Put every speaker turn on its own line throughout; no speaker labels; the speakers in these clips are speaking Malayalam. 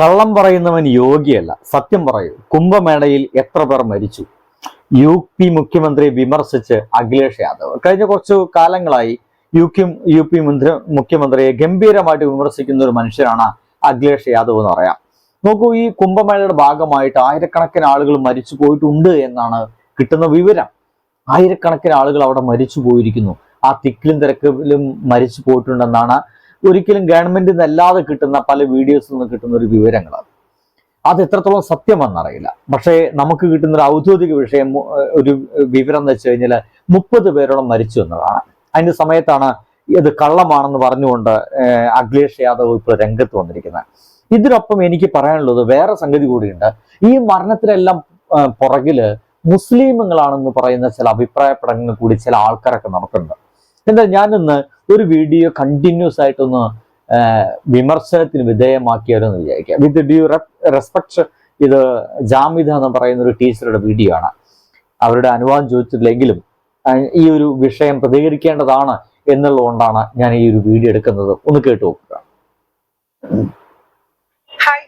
കള്ളം പറയുന്നവൻ യോഗിയല്ല സത്യം പറയൂ. കുംഭമേളയിൽ എത്ര പേർ മരിച്ചു? യു പി മുഖ്യമന്ത്രി വിമർശിച്ച് അഖിലേഷ് യാദവ്. കഴിഞ്ഞ കുറച്ചു കാലങ്ങളായി യു കി യു പി മന്ത്രി മുഖ്യമന്ത്രിയെ ഗംഭീരമായിട്ട് വിമർശിക്കുന്ന ഒരു മനുഷ്യനാണ് അഖിലേഷ് യാദവ് എന്ന് പറയാം. നോക്കൂ ഈ കുംഭമേളയുടെ ഭാഗമായിട്ട് ആയിരക്കണക്കിന് ആളുകൾ മരിച്ചു പോയിട്ടുണ്ട് എന്നാണ് കിട്ടുന്ന വിവരം. ആയിരക്കണക്കിന് ആളുകൾ അവിടെ മരിച്ചു പോയിരിക്കുന്നു. ആ തിക്കിലും തിരക്കിലും മരിച്ചു പോയിട്ടുണ്ടെന്നാണ് ഒരിക്കലും ഗവൺമെന്റിൽ നിന്നല്ലാതെ കിട്ടുന്ന പല വീഡിയോസിൽ നിന്ന് കിട്ടുന്ന ഒരു വിവരങ്ങളാണ്. അത് എത്രത്തോളം സത്യമെന്നറിയില്ല പക്ഷേ നമുക്ക് കിട്ടുന്ന ഒരു ഔദ്യോഗിക വിഷയം ഒരു വിവരം എന്ന് വെച്ച് കഴിഞ്ഞാൽ മുപ്പത് പേരോളം മരിച്ചു എന്നതാണ്. അതിന്റെ സമയത്താണ് ഇത് കള്ളമാണെന്ന് പറഞ്ഞുകൊണ്ട് അഖിലേഷ് യാദവ് ഇപ്പോൾ രംഗത്ത് വന്നിരിക്കുന്നത്. ഇതിനൊപ്പം എനിക്ക് പറയാനുള്ളത് വേറെ സംഗതി കൂടിയുണ്ട്. ഈ മരണത്തിനെല്ലാം ആ, പുറകിൽ മുസ്ലിമുകളാണെന്ന് പറയുന്ന ചില അഭിപ്രായപ്പെടങ്ങൾ കൂടി ചില ആൾക്കാരൊക്കെ നടക്കുന്നുണ്ട് എന്താ ഞാനിന്ന് ഒരു വീഡിയോ കണ്ടിന്യൂസ് ആയിട്ടൊന്ന് വിമർശനത്തിന് വിധേയമാക്കിയാലെന്ന് വിചാരിക്കുക വിത്ത് ഡ്യൂ റെസ്പെക്ട് ഇത് ജാമിദ എന്ന് പറയുന്ന ഒരു ടീച്ചറുടെ വീഡിയോ ആണ്. അവരുടെ അനുവാദം ചോദിച്ചിട്ടില്ലെങ്കിലും ഈ ഒരു വിഷയം പ്രതികരിക്കേണ്ടതാണ് എന്നുള്ളതുകൊണ്ടാണ് ഞാൻ ഈ ഒരു വീഡിയോ എടുക്കുന്നത്. ഒന്ന് കേട്ടു നോക്കുക.
ഹായ്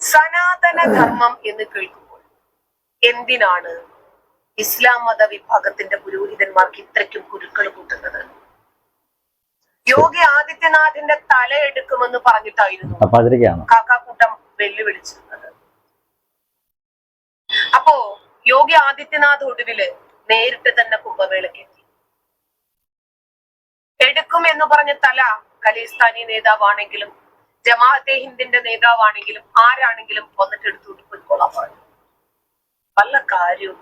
സനാതന ധർമ്മം എന്ന് കേൾക്കുമ്പോൾ എന്തിനാണ് ഇസ്ലാം മത വിഭാഗത്തിന്റെ പുരോഹിതന്മാർക്ക് ഇത്രയ്ക്കും കുരുക്കൾ കൂട്ടുന്നത്? യോഗി ആദിത്യനാഥിന്റെ തല എടുക്കുമെന്ന് പറഞ്ഞിട്ടായിരുന്നു കാക്കാക്കൂട്ടം വെല്ലുവിളിച്ചിരുന്നത്. അപ്പോ യോഗി ആദിത്യനാഥ് ഒടുവിൽ നേരിട്ട് തന്നെ കുംഭമേളയ്ക്ക് എത്തി. എടുക്കും എന്ന് പറഞ്ഞ തല ഖലിസ്ഥാനി നേതാവാണെങ്കിലും ജമാഅത്തെ ഹിന്ദിന്റെ നേതാവാണെങ്കിലും ആരാണെങ്കിലും വന്നിട്ട് എടുത്തുകൊണ്ട് പോയിക്കോളാൻ പറഞ്ഞു. വല്ല കാര്യവും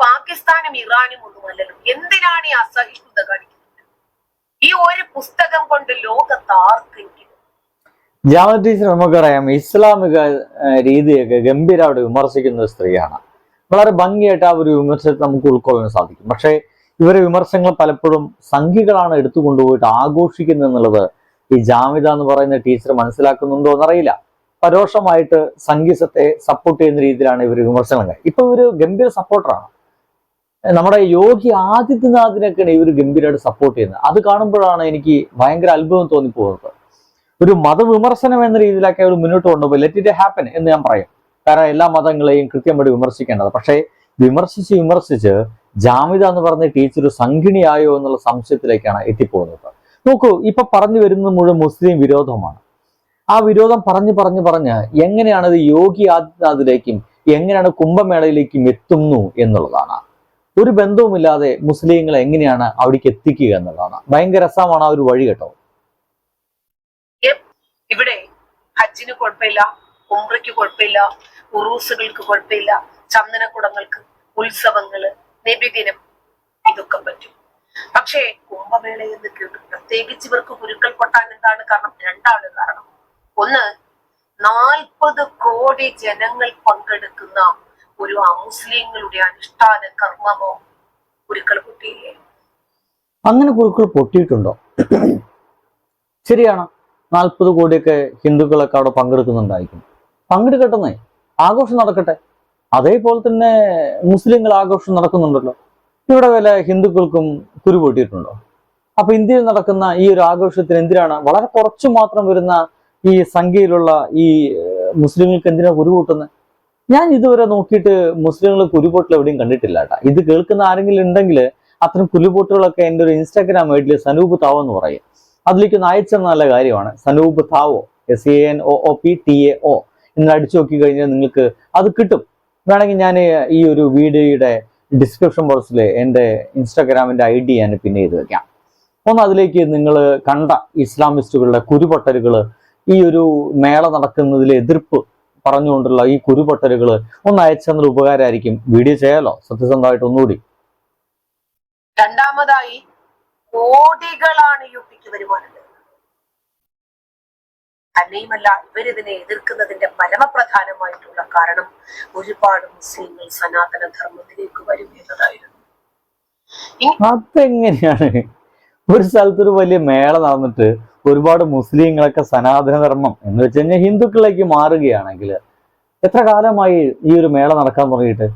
പാകിസ്ഥാനും ഇറാനും ഒന്നുമല്ലല്ലോ എന്തിനാണ് ഈ അസഹിഷ്ണുത കാണിക്കുന്നത്? ഈ ഒരു പുസ്തകം കൊണ്ട് ലോകത്ത് ആർക്കെങ്കിലും
ജാമ ടീച്ചർ നമുക്കറിയാം ഇസ്ലാമിക രീതിയൊക്കെ ഗംഭീരമായിട്ട് വിമർശിക്കുന്ന ഒരു സ്ത്രീയാണ്. വളരെ ഭംഗിയായിട്ട് ആ ഒരു വിമർശനത്തെ നമുക്ക് ഉൾക്കൊള്ളാൻ സാധിക്കും. പക്ഷേ ഇവരെ വിമർശനങ്ങൾ പലപ്പോഴും സംഘികളാണ് എടുത്തു കൊണ്ടുപോയിട്ട് ആഘോഷിക്കുന്നത് എന്നുള്ളത് ഈ ജാമിത എന്ന് പറയുന്ന ടീച്ചർ മനസ്സിലാക്കുന്നുണ്ടോ എന്നറിയില്ല. പരോക്ഷമായിട്ട് സംഗീതത്തെ സപ്പോർട്ട് ചെയ്യുന്ന രീതിയിലാണ് ഇവർ വിമർശനങ്ങൾ. ഇപ്പൊ ഇവർ ഗംഭീര സപ്പോർട്ടറാണ് നമ്മുടെ യോഗി ആദിത്യനാഥിനൊക്കെയാണ് ഇവർ ഗംഭീരമായിട്ട് സപ്പോർട്ട് ചെയ്യുന്നത്. അത് കാണുമ്പോഴാണ് എനിക്ക് ഭയങ്കര അത്ഭുതം തോന്നിപ്പോകുന്നത്. ഒരു മതവിമർശനം എന്ന രീതിയിലൊക്കെ അവർ മുന്നോട്ട് കൊണ്ടുപോയി. ലെറ്റ് ഇറ്റ് ഹാപ്പൻ എന്ന് ഞാൻ പറയും. കാരണം എല്ലാ മതങ്ങളെയും കൃത്യമായിട്ട് വിമർശിക്കേണ്ടത് പക്ഷേ വിമർശിച്ച് വിമർശിച്ച് ജാമിത എന്ന് പറഞ്ഞ ടീച്ചർ സംഘിണിയായോ എന്നുള്ള സംശയത്തിലേക്കാണ് എത്തിപ്പോകുന്നത്. നോക്കൂ ഇപ്പൊ പറഞ്ഞു വരുന്നത് മുഴുവൻ മുസ്ലിം വിരോധമാണ്. ആ വിരോധം പറഞ്ഞു പറഞ്ഞു പറഞ്ഞ് എങ്ങനെയാണ് ഇത് യോഗി ആദിത്യനാഥിലേക്കും എങ്ങനെയാണ് കുംഭമേളയിലേക്കും എത്തുന്നു എന്നുള്ളതാണ്. ഒരു ബന്ധവുമില്ലാതെ മുസ്ലിങ്ങളെ എങ്ങനെയാണ് അവിടേക്ക് എത്തിക്കുക എന്നുള്ളതാണ്. ഭയങ്കര രസമാണ് ആ ഒരു വഴി കേട്ടോ.
ഇവിടെ ഹജ്ജിന് കുഴപ്പമില്ല ഉംറയ്ക്ക് കുഴപ്പമില്ല ഉറൂസുകൾക്ക് കുഴപ്പമില്ല ചന്ദനക്കുടങ്ങൾക്ക് ഉത്സവങ്ങൾ നബിദിനം ഇതൊക്കെ പറ്റും. പക്ഷേ കുംഭമേള എന്ന് കേട്ടു പ്രത്യേകിച്ച് ഇവർക്ക് കുരുക്കൾ കൊട്ടാൻ എന്താണ് കാരണം? രണ്ടാണ് കാരണം. ഒന്ന് നാൽപ്പത് കോടി ജനങ്ങൾ പങ്കെടുക്കുന്ന ഒരു അമുസ്ലിങ്ങളുടെ അനുഷ്ഠാന കർമ്മമോ കുരുക്കൾ പൊട്ടിയില്ലേ?
അങ്ങനെ കുരുക്കൾ പൊട്ടിയിട്ടുണ്ടോ? ശരിയാണ്. നാൽപ്പത് കോടിയൊക്കെ ഹിന്ദുക്കളൊക്കെ അവിടെ പങ്കെടുക്കുന്നുണ്ടായിരിക്കും. പങ്കെടുക്കട്ടെന്നേ. ആഘോഷം നടക്കട്ടെ. അതേപോലെ തന്നെ മുസ്ലിങ്ങൾ ആഘോഷം നടക്കുന്നുണ്ടല്ലോ. ഇവിടെ വല്ല ഹിന്ദുക്കൾക്കും കുരു പൊട്ടിയിട്ടുണ്ടോ? അപ്പൊ ഇന്ത്യയിൽ നടക്കുന്ന ഈ ഒരു ആഘോഷത്തിന് എന്തിനാണ്? വളരെ കുറച്ചു മാത്രം വരുന്ന ഈ സംഖ്യയിലുള്ള ഈ മുസ്ലിങ്ങൾക്ക് എന്തിനാ കുരു കൂട്ടുന്നത് ഞാൻ ഇതുവരെ നോക്കിയിട്ട് മുസ്ലിങ്ങൾ കുരുപൊട്ടൽ എവിടെയും കണ്ടിട്ടില്ല കേട്ടോ ഇത് കേൾക്കുന്ന ആരെങ്കിലും ഉണ്ടെങ്കിൽ അത്തരം കുരുപൊട്ടുകളൊക്കെ എന്റെ ഒരു ഇൻസ്റ്റാഗ്രാം ഐഡിയിൽ സനൂപ് താവോ എന്ന് പറയും. അതിലേക്ക് അയച്ചെന്ന നല്ല കാര്യമാണ്. Sanoop Tao S A N O O P T A O എന്ന് അടിച്ചു നോക്കി കഴിഞ്ഞാൽ നിങ്ങൾക്ക് അത് കിട്ടും. വേണമെങ്കിൽ ഞാൻ ഈ ഒരു വീഡിയോയുടെ ഡിസ്ക്രിപ്ഷൻ ബോക്സിൽ എന്റെ ഇൻസ്റ്റാഗ്രാമിന്റെ ഐ ഡി ഞാൻ പിന്നെ ചെയ്ത് വെക്കാം. ഒന്ന് അതിലേക്ക് നിങ്ങൾ കണ്ട ഇസ്ലാമിസ്റ്റുകളുടെ കുരുപൊട്ടലുകൾ ഈ ഒരു മേള നടക്കുന്നതിലെ എതിർപ്പ് പറഞ്ഞുകൊണ്ടുള്ള ഈ കുരുപൊട്ടലുകൾ ഒന്ന് അയച്ചെന്നൊരു ഉപകാരമായിരിക്കും. വീഡിയോ ചെയ്യാലോ? സത്യസന്ധമായിട്ട് ഒന്നുകൂടി.
രണ്ടാമതായി കോടികളാണ് യു പിക്ക് വരുമാനം തന്നെയുമല്ല ഇവരിതിനെ എതിർക്കുന്നതിന്റെ പരമപ്രധാനമായിട്ടുള്ള കാരണം ഒരുപാട് മുസ്ലിങ്ങൾ സനാതന ധർമ്മത്തിലേക്ക് വരും എന്നതായിരുന്നു.
അതെങ്ങനെയാണ്? ഒരു സ്ഥലത്തൊരു വലിയ മേള നടന്നിട്ട് ഒരുപാട് മുസ്ലിങ്ങളൊക്കെ സനാതനധർമ്മം എന്ന് വെച്ച് കഴിഞ്ഞാൽ ഹിന്ദുക്കളിലേക്ക് മാറുകയാണെങ്കിൽ എത്ര കാലമായി ഈ ഒരു മേള നടക്കാൻ തുടങ്ങിയിട്ട്?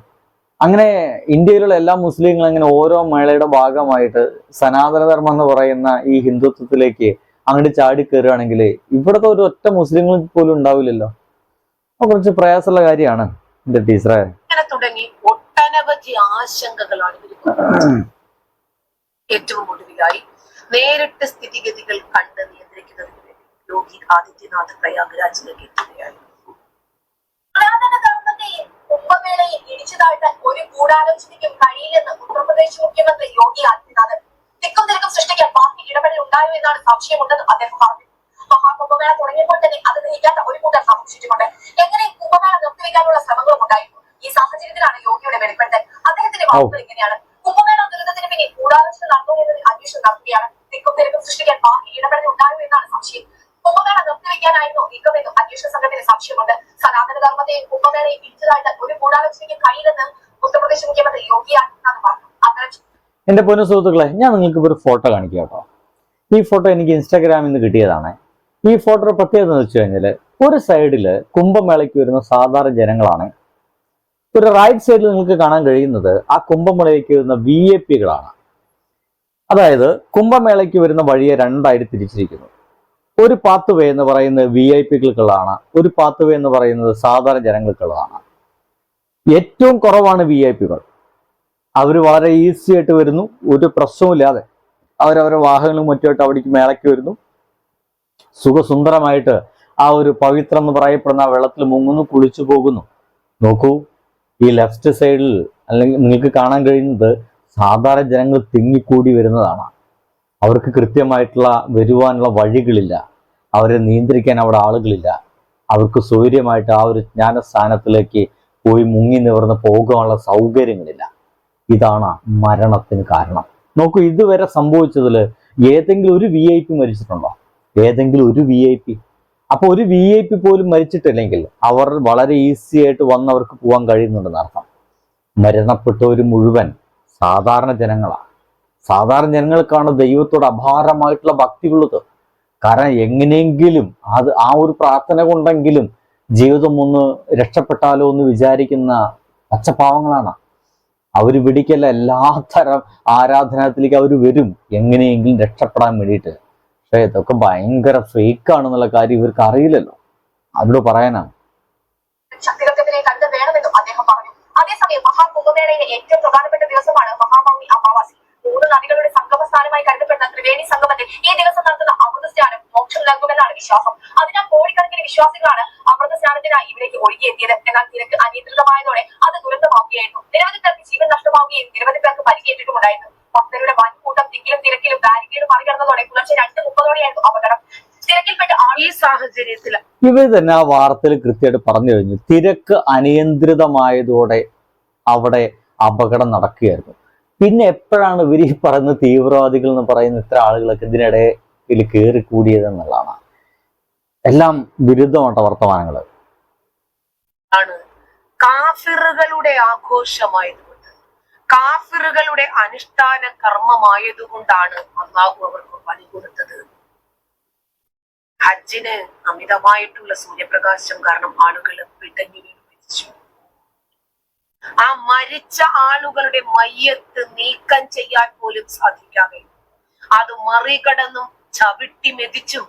അങ്ങനെ ഇന്ത്യയിലുള്ള എല്ലാ മുസ്ലിങ്ങളും അങ്ങനെ ഓരോ മേളയുടെ ഭാഗമായിട്ട് സനാതനധർമ്മം എന്ന് പറയുന്ന ഈ ഹിന്ദുത്വത്തിലേക്ക് അങ്ങോട്ട് ചാടി കയറുകയാണെങ്കിൽ ഇവിടുത്തെ ഒരു ഒറ്റ മുസ്ലിങ്ങൾ പോലും ഉണ്ടാവില്ലല്ലോ. അപ്പൊ കുറച്ച് പ്രയാസമുള്ള കാര്യമാണ് എന്റെ ടീച്ചറെ.
തുടങ്ങി ഒട്ടനവധി ആശങ്കകളാണ് ഏറ്റവും ഒടുവിലായി നേരിട്ട് സ്ഥിതിഗതികൾ കണ്ട് നിയന്ത്രിക്കുന്നതിന് വേണ്ടി യോഗി ആദിത്യനാഥ് പ്രയാഗ്രാജിലേക്ക് എത്തുകയായി
പുരാതന ധർമ്മത്തെയും കുംഭമേളയെ ഇടിച്ചതാഴ്ത്താൻ ഒരു ഗൂഢാലോചനയ്ക്കും കഴിയില്ലെന്ന് ഉത്തർപ്രദേശ് മുഖ്യമന്ത്രി യോഗി ആദിത്യനാഥ് തിക്കും തിരക്കും സൃഷ്ടിക്കാൻ പാർട്ടി ഇടപെടൽ ഉണ്ടായോ എന്നാണ് സംശയമുണ്ടെന്ന് അദ്ദേഹം പറഞ്ഞു. മഹാകുംഭമേള തുടങ്ങിയപ്പോൾ തന്നെ അത് ഗ്രഹിക്കാത്ത ഒരു കൂട്ടർ സംശയിച്ചിട്ടുണ്ട് എങ്ങനെ കുംഭമേള നിർത്തിവെക്കാനുള്ള ശ്രമങ്ങളും ഉണ്ടായിരുന്നു? ഈ സാഹചര്യത്തിലാണ് യോഗിയുടെ വെളിപ്പെടുത്തൽ. അദ്ദേഹത്തിന്റെ വാക്കുകൾ ഇങ്ങനെയാണ്. കുംഭമേള ദുരിതത്തിന് പിന്നിൽ ഗൂഢാലോചന നടന്നു എന്നതിൽ അന്വേഷണം നടത്തുകയാണ് തിക്കും തിരക്കും സൃഷ്ടിക്കാൻ ബാഹ്യ ഇടപെടൽ ഉണ്ടായോ എന്നാണ് സംശയം. കുംഭമേള നിർത്തിവെക്കാനായിരുന്നു നീക്കമെന്നും അന്വേഷണ സംഘത്തിന് സംശയമുണ്ട്. സനാതന ധർമ്മത്തെയും കുംഭമേളയും പിടിച്ചതായിട്ട് ഒരു ഗൂഢാലോചനയ്ക്ക് കഴിയില്ലെന്ന് ഉത്തർപ്രദേശ് മുഖ്യമന്ത്രി യോഗി ആദിത്യനാഥ് പറഞ്ഞു.
എന്റെ പൊന്നു സുഹൃത്തുക്കളെ ഞാൻ നിങ്ങൾക്ക് ഒരു ഫോട്ടോ കാണിക്കുക കേട്ടോ. ഈ ഫോട്ടോ എനിക്ക് ഇൻസ്റ്റാഗ്രാമിൽ നിന്ന് കിട്ടിയതാണ്. ഈ ഫോട്ടോ പ്രത്യേകത എന്ന് വെച്ച് കഴിഞ്ഞാൽ ഒരു സൈഡിൽ കുംഭമേളയ്ക്ക് വരുന്ന സാധാരണ ജനങ്ങളാണ്. ഒരു റൈറ്റ് സൈഡിൽ നിങ്ങൾക്ക് കാണാൻ കഴിയുന്നത് ആ കുംഭമേളയ്ക്ക് വരുന്ന വി എ പികളാണ് അതായത് കുംഭമേളയ്ക്ക് വരുന്ന വഴിയെ രണ്ടായിട്ട് തിരിച്ചിരിക്കുന്നു. ഒരു പാത്ത് വേ എന്ന് പറയുന്നത് വി ഐ പികൾക്കുള്ളതാണ് ഒരു പാത്ത് വേ എന്ന് പറയുന്നത് സാധാരണ ജനങ്ങൾക്കുള്ളതാണ്. ഏറ്റവും കുറവാണ് വി ഐ പികൾ അവർ വളരെ ഈസി ആയിട്ട് വരുന്നു. ഒരു പ്രശ്നവുമില്ലാതെ അവരവരെ വാഹനങ്ങളും മറ്റുമായിട്ട് അവിടേക്ക് മേളയ്ക്ക് വരുന്നു. സുഖസുന്ദരമായിട്ട് ആ ഒരു പവിത്രം എന്ന് പറയപ്പെടുന്ന ആ വെള്ളത്തിൽ മുങ്ങുന്നു കുളിച്ചു പോകുന്നു. നോക്കൂ ഈ ലെഫ്റ്റ് സൈഡിൽ അല്ലെങ്കിൽ നിങ്ങൾക്ക് കാണാൻ കഴിയുന്നത് സാധാരണ ജനങ്ങൾ തിങ്ങിക്കൂടി വരുന്നതാണ്. അവർക്ക് കൃത്യമായിട്ടുള്ള വരുവാനുള്ള വഴികളില്ല. അവരെ നിയന്ത്രിക്കാൻ അവിടെ ആളുകളില്ല. അവർക്ക് സൗകര്യമായിട്ട് ആ ഒരു ജ്ഞാനസ്ഥാനത്തിലേക്ക് പോയി മുങ്ങി നിവർന്ന് പോകാനുള്ള സൗകര്യങ്ങളില്ല. ഇതാണ് മരണത്തിന് കാരണം. നോക്കൂ ഇതുവരെ സംഭവിച്ചതിൽ ഏതെങ്കിലും ഒരു വി ഐ പി മരിച്ചിട്ടുണ്ടോ? ഏതെങ്കിലും ഒരു വി ഐ പി അപ്പൊ ഒരു വി ഐ പി പോലും മരിച്ചിട്ടില്ലെങ്കിൽ അവർ വളരെ ഈസി ആയിട്ട് വന്നവർക്ക് പോകാൻ കഴിയുന്നുണ്ടെന്ന് അർത്ഥം. മരണപ്പെട്ടവർ മുഴുവൻ സാധാരണ ജനങ്ങളാണ്. സാധാരണ ജനങ്ങൾക്കാണ് ദൈവത്തോട് അപാരമായിട്ടുള്ള ഭക്തിയുള്ളത്. കാരണം എങ്ങനെയെങ്കിലും അത് ആ ഒരു പ്രാർത്ഥന കൊണ്ടെങ്കിലും ജീവിതം ഒന്ന് രക്ഷപ്പെട്ടാലോ എന്ന് വിചാരിക്കുന്ന പച്ചപ്പാവങ്ങളാണ്. അവർ പിടിക്കല്ല എല്ലാത്തരം ആരാധനത്തിലേക്ക് അവർ വരും. എങ്ങനെയെങ്കിലും രക്ഷപ്പെടാൻ വേണ്ടിയിട്ട്. പക്ഷേ ഇതൊക്കെ ഭയങ്കര ഫേക്ക് ആണെന്നുള്ള കാര്യം ഇവർക്ക് അറിയില്ലല്ലോ. അവരോട് പറയാനാണ്
ശക്തികൾക്കെതിരെ കരുതൽ വേണമെന്നും അദ്ദേഹം പറഞ്ഞു അതേസമയം മഹാകുംഭമേളയിലെ ഏറ്റവും പ്രധാനപ്പെട്ട ദിവസമാണ് മഹാമൗനി അമാവാസി. മൂന്ന് നദികളുടെ സംഗമ സ്ഥാനമായി കരുതപ്പെടുന്ന ത്രിവേണി സംഗമത്തിൽ ഈ ദിവസം നടത്തുന്ന അമൃത സ്നാനം മോക്ഷം നൽകുമെന്നാണ് വിശ്വാസം. അതിനാൽ കോടിക്കണക്കിന് വിശ്വാസികളാണ് അമൃത സ്നാനത്തിനായി ഇവിടേക്ക് ഒഴുകിയെത്തിയത്. എന്നാൽ തിരക്ക് അനിയന്ത്രിതമായതോടെ അത് ദുരന്തമാവുകയായിരുന്നു. നിരവധി പേർക്ക് ജീവൻ നഷ്ടമാവുകയും നിരവധി പേർക്ക് പരിക്കേറ്റിട്ടുമുണ്ടായിരുന്നു. ഭക്തരുടെ വൻകൂട്ടം തിക്കിലും തിരക്കിലും ബാരിക്കേഡ് മറികടന്നതോടെ പുലർച്ചെ രണ്ട് മുപ്പതോടെയായിരുന്നു അപകടം.
ഈ സാഹചര്യത്തിൽ
ഇവർ തന്നെ ആ വാർത്തയിൽ കൃത്യമായിട്ട് പറഞ്ഞു കഴിഞ്ഞു. തിരക്ക് അനിയന്ത്രിതമായതോടെ അവിടെ അപകടം നടക്കുകയായിരുന്നു. പിന്നെ എപ്പോഴാണ് ഇവർ ഈ പറയുന്ന തീവ്രവാദികൾ എന്ന് പറയുന്ന ഇത്ര ആളുകളൊക്കെ ഇതിനിടയിൽ കയറി കൂടിയത് എന്നുള്ളതാണ് എല്ലാം വിരുദ്ധമായിട്ട വർത്തമാനങ്ങൾ.
കാഫിറുകളുടെ ആഘോഷമായതുകൊണ്ട്. കാഫിറുകളുടെ അനുഷ്ഠാന കർമ്മമായതുകൊണ്ടാണ് അള്ളാഹു അവർക്ക് പണി കൊടുത്തത്. ഹജ്ജിന് അമിതമായിട്ടുള്ള സൂര്യപ്രകാശം കാരണം ആളുകൾ പിടഞ്ഞു വീണ് മരിച്ചു ആ മരിച്ച ആളുകളുടെ മയ്യത്ത് നീക്കം ചെയ്യാൻ പോലും സാധിക്കാതെ. അത് മറികടന്നും ചവിട്ടി മെതിച്ചും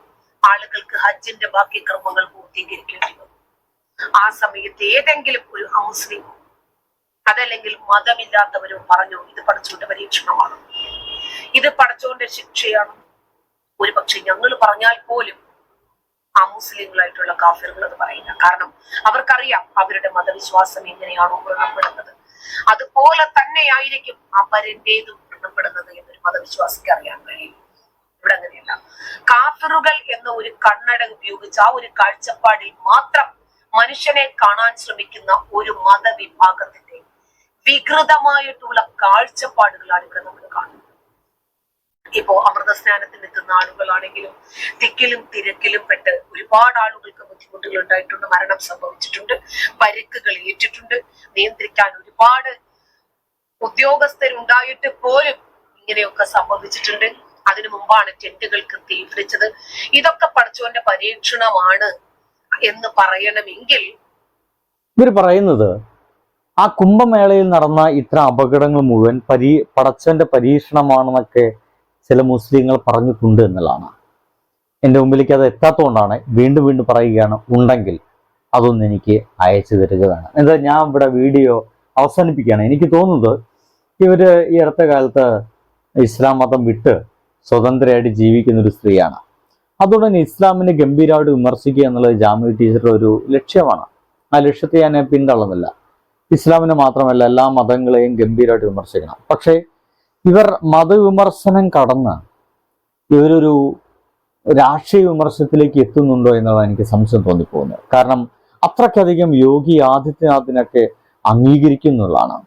ആളുകൾക്ക് ഹജ്ജിന്റെ ബാക്കി കർമ്മങ്ങൾ പൂർത്തീകരിക്കേണ്ടി വന്നു. ആ സമയത്ത് ഏതെങ്കിലും ഒരു അമുസ്ലിം അതല്ലെങ്കിൽ മതമില്ലാത്തവരോ പറഞ്ഞു ഇത് പഠിച്ചുകൊണ്ട് പരീക്ഷണമാണ്. ഇത് പഠിച്ചുകൊണ്ട് ശിക്ഷയാണ്. ഒരു പക്ഷെ ഞങ്ങൾ പറഞ്ഞാൽ പോലും അമുസ്ലിങ്ങളായിട്ടുള്ള കാഫിറുകൾ അത് പറയില്ല കാരണം അവർക്കറിയാം അവരുടെ മതവിശ്വാസം എങ്ങനെയാണോ വ്രണപ്പെടുന്നത്. അതുപോലെ തന്നെയായിരിക്കും അവരിന്റെതും വ്രണപ്പെടുന്നത് എന്നൊരു മതവിശ്വാസിക്ക് അറിയാൻ കഴിയും. ഇവിടെ അങ്ങനെയല്ല. കാഫിറുകൾ എന്ന ഒരു കണ്ണട ഉപയോഗിച്ച് ആ ഒരു കാഴ്ചപ്പാടിൽ മാത്രം മനുഷ്യനെ കാണാൻ ശ്രമിക്കുന്ന ഒരു മതവിഭാഗത്തിന്റെ വികൃതമായിട്ടുള്ള കാഴ്ചപ്പാടുകളാണ് ഇവിടെ നമ്മൾ കാണുന്നത്. ഇപ്പോ അമൃത സ്നാനത്തിന് എത്തുന്ന ആളുകളാണെങ്കിലും തിക്കിലും തിരക്കിലും പെട്ട് ഒരുപാട് ആളുകൾക്ക് ബുദ്ധിമുട്ടുകൾ ഉണ്ടായിട്ടുണ്ട് മരണം സംഭവിച്ചിട്ടുണ്ട് പരിക്കുകൾ ഏറ്റിട്ടുണ്ട് നിയന്ത്രിക്കാൻ ഒരുപാട് ഉദ്യോഗസ്ഥരുണ്ടായിട്ട് പോലും ഇങ്ങനെയൊക്കെ സംഭവിച്ചിട്ടുണ്ട്. അതിനു മുമ്പാണ് ടെന്റുകൾക്ക് തീവ്രിച്ചത് ഇതൊക്കെ പഠിച്ചവന്റെ പരീക്ഷണമാണ് എന്ന് പറയണമെങ്കിൽ
ഇവർ പറയുന്നത് ആ കുംഭമേളയിൽ നടന്ന ഇത്ര അപകടങ്ങൾ മുഴുവൻ പരീ പടച്ചവന്റെ പരീക്ഷണമാണെന്നൊക്കെ ചില മുസ്ലിങ്ങൾ പറഞ്ഞിട്ടുണ്ട് എന്നുള്ളതാണ്. എന്റെ മുമ്പിലേക്ക് അത് എത്താത്തതുകൊണ്ടാണ് വീണ്ടും വീണ്ടും പറയുകയാണ് ഉണ്ടെങ്കിൽ അതൊന്ന് എനിക്ക് അയച്ചു തരിക വേണം. എന്താ ഞാൻ ഇവിടെ വീഡിയോ അവസാനിപ്പിക്കുകയാണ്. എനിക്ക് തോന്നുന്നത് ഇവർ ഈ അടുത്ത കാലത്ത് ഇസ്ലാം മതം വിട്ട് സ്വതന്ത്രമായിട്ട് ജീവിക്കുന്ന ഒരു സ്ത്രീയാണ്. അതുകൊണ്ട് തന്നെ ഇസ്ലാമിനെ ഗംഭീരമായിട്ട് വിമർശിക്കുക എന്നുള്ളത് ജാമ്യ ടീച്ചറുടെ ഒരു ലക്ഷ്യമാണ്. ആ ലക്ഷ്യത്തെ ഞാൻ പിന്തള്ളുന്നില്ല. ഇസ്ലാമിനെ മാത്രമല്ല എല്ലാ മതങ്ങളെയും ഗംഭീരമായിട്ട് വിമർശിക്കണം. പക്ഷേ ഇവർ മതവിമർശനം കടന്ന് ഇവരൊരു രാഷ്ട്രീയ വിമർശനത്തിലേക്ക് എത്തുന്നുണ്ടോ എന്നുള്ളത് എനിക്ക് സംശയം തോന്നിപ്പോകുന്നത്. കാരണം അത്രയ്ക്കധികം യോഗി ആദിത്യനാഥിനൊക്കെ അംഗീകരിക്കുന്നുള്ളതാണ്.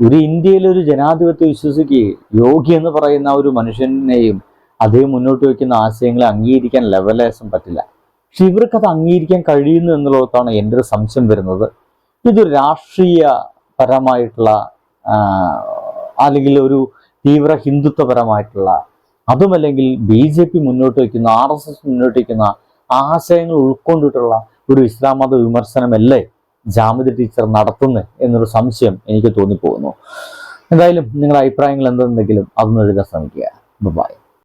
ഒരു ഇന്ത്യയിലെ ഒരു ജനാധിപത്യം വിശ്വസിക്കുകയും യോഗി എന്ന് പറയുന്ന ഒരു മനുഷ്യനെയും അദ്ദേഹം മുന്നോട്ട് വയ്ക്കുന്ന ആശയങ്ങളെ അംഗീകരിക്കാൻ ലെവലേശം പറ്റില്ല. പക്ഷെ ഇവർക്ക് അത് അംഗീകരിക്കാൻ കഴിയുന്നു എന്നുള്ളതാണ് എന്റെ ഒരു സംശയം വരുന്നത്. ഇതൊരു രാഷ്ട്രീയ പരമായിട്ടുള്ള അല്ലെങ്കിൽ ഒരു തീവ്ര ഹിന്ദുത്വപരമായിട്ടുള്ള അതുമല്ലെങ്കിൽ ബി ജെ പി മുന്നോട്ട് വയ്ക്കുന്ന ആർ എസ് എസ് മുന്നോട്ട് വയ്ക്കുന്ന ആശയങ്ങൾ ഉൾക്കൊണ്ടിട്ടുള്ള ഒരു ഇസ്ലാം മത വിമർശനമല്ലേ ജാമിദ് ടീച്ചർ നടത്തുന്നത് എന്നൊരു സംശയം എനിക്ക് തോന്നിപ്പോകുന്നു. എന്തായാലും നിങ്ങളുടെ അഭിപ്രായങ്ങൾ എന്തെങ്കിലും അതൊന്ന് എഴുതാൻ ശ്രമിക്കുക. ബൈ